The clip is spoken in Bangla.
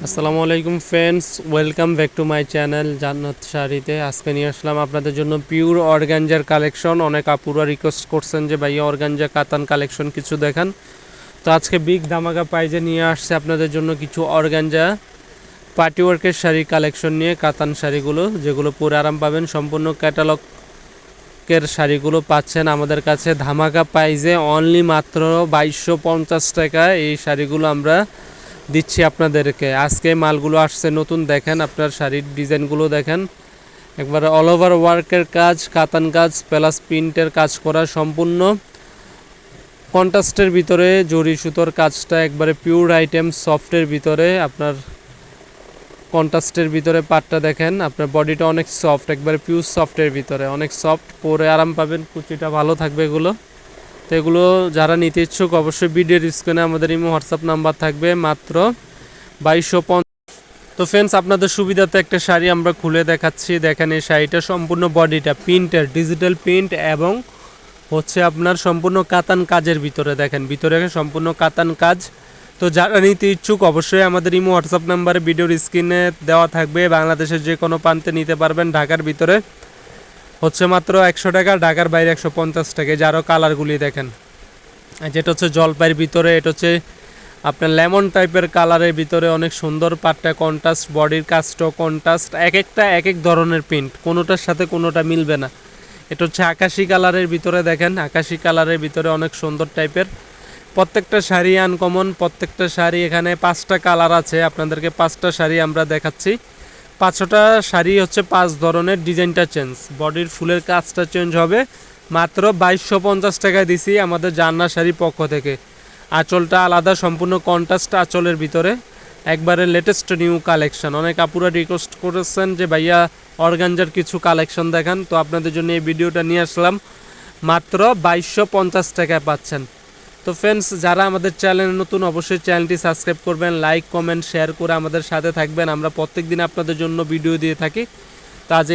আসসালামু আলাইকুম friends, welcome back to my channel Jannat শাড়িতে। আজকে নিয়ে আসলাম আপনাদের জন্য পিওর অর্গানজার কালেকশন। অনেক আপুরা রিকোয়েস্ট করছেন যে, ভাইয়া, অর্গানজা কাতান কালেকশন কিছু দেখান। তো আজকে বিগ ধামাকা প্রাইজে নিয়ে আসছে আপনাদের জন্য কিছু অর্গানজা পার্টি ওয়ার্কের শাড়ি কালেকশন নিয়ে, কাতান শাড়িগুলো, যেগুলো পরে আরাম পাবেন। সম্পূর্ণ ক্যাটালগের শাড়িগুলো পাচ্ছেন আমাদের কাছে। ধামাকা প্রাইজে অনলি মাত্র বাইশশো পঞ্চাশ টাকা। এই শাড়িগুলো আমরা দিচ্ছি আপনাদেরকে। আজকে মালগুলো আসছে নতুন, দেখেন আপনার শাড়ির ডিজাইনগুলো দেখেন। একবার অল ওভার ওয়ার্কের কাজ, কাতান কাজ, প্লাস প্রিন্টের কাজ করা সম্পূর্ণ। কন্ট্রাস্টের ভিতরে, জরি সুতোর কাজটা একবারে পিওর আইটেম সফটের ভিতরে, আপনার কন্ট্রাস্টের ভিতরে পাটটা দেখেন, আপনার বডিটা অনেক সফট একবারে পিওর সফটের ভিতরে। অনেক সফট পরে আরাম পাবেন, কুচিটা ভালো থাকবে এগুলো। তো এগুলো যারা নিতে ইচ্ছুক অবশ্যই ভিডিওর স্ক্রিনে আমাদের ইমো হোয়াটসঅ্যাপ নাম্বার থাকবে মাত্র বাইশশো তো ফ্রেন্ডস আপনাদের সুবিধাতে একটা শাড়ি আমরা খুলে দেখাচ্ছি। দেখেন এই শাড়িটা সম্পূর্ণ বডিটা প্রিন্টের ডিজিটাল প্রিন্ট এবং হচ্ছে আপনার সম্পূর্ণ কাতান কাজের ভিতরে দেখেন, ভিতরে সম্পূর্ণ কাতান কাজ। তো যারা নিতে ইচ্ছুক অবশ্যই আমাদের ইমো হোয়াটসঅ্যাপ নাম্বারে ভিডিওর স্ক্রিনে দেওয়া থাকবে। বাংলাদেশের যে কোনো প্রান্তে নিতে পারবেন, ঢাকার ভিতরে। হচ্ছে মাত্র একশো টাকা, ঢাকার বাইরে একশো পঞ্চাশ টাকা। যারও কালারগুলি দেখেন। যেটা হচ্ছে জলপাইয়ের ভিতরে, এটা হচ্ছে আপনার লেমন টাইপের কালারের ভিতরে অনেক সুন্দর পাটটা কন্ট্রাস্ট বডির কাজটাও কন্ট্রাস্ট এক একটা, এক এক ধরনের প্রিন্ট কোনোটার সাথে কোনোটা মিলবে না। এটা হচ্ছে আকাশি কালারের ভিতরে দেখেন, আকাশি কালারের ভিতরে অনেক সুন্দর টাইপের প্রত্যেকটা শাড়ি আনকমন প্রত্যেকটা শাড়ি এখানে পাঁচটা কালার আছে। আপনাদেরকে পাঁচটা শাড়ি আমরা দেখাচ্ছি। পাঁচশোটা শাড়ি হচ্ছে পাঁচ ধরনের ডিজাইনটা চেঞ্জ বডির ফুলের কাজটা চেঞ্জ হবে। মাত্র বাইশশো পঞ্চাশ টাকায় দিছি আমাদের জান্না শাড়ি পক্ষ থেকে। আঁচলটা আলাদা, সম্পূর্ণ কন্ট্রাস্ট আঁচলের ভিতরে। একবারে লেটেস্ট নিউ কালেকশন অনেক আপুরা রিকোয়েস্ট করেছেন যে, ভাইয়া, অর্গানজার কিছু কালেকশন দেখান। তো আপনাদের জন্য এই ভিডিওটা নিয়ে আসলাম। মাত্র বাইশশো পঞ্চাশ টাকায় পাচ্ছেন। তো ফ্রেন্ডস যারা আমাদের চ্যানেলে নতুন, অবশ্যই চ্যানেলটি সাবস্ক্রাইব করবেন লাইক কমেন্ট শেয়ার করে আমাদের সাথে থাকবেন। আমরা প্রত্যেক দিন আপনাদের জন্য ভিডিও দিয়ে থাকি। তা আজ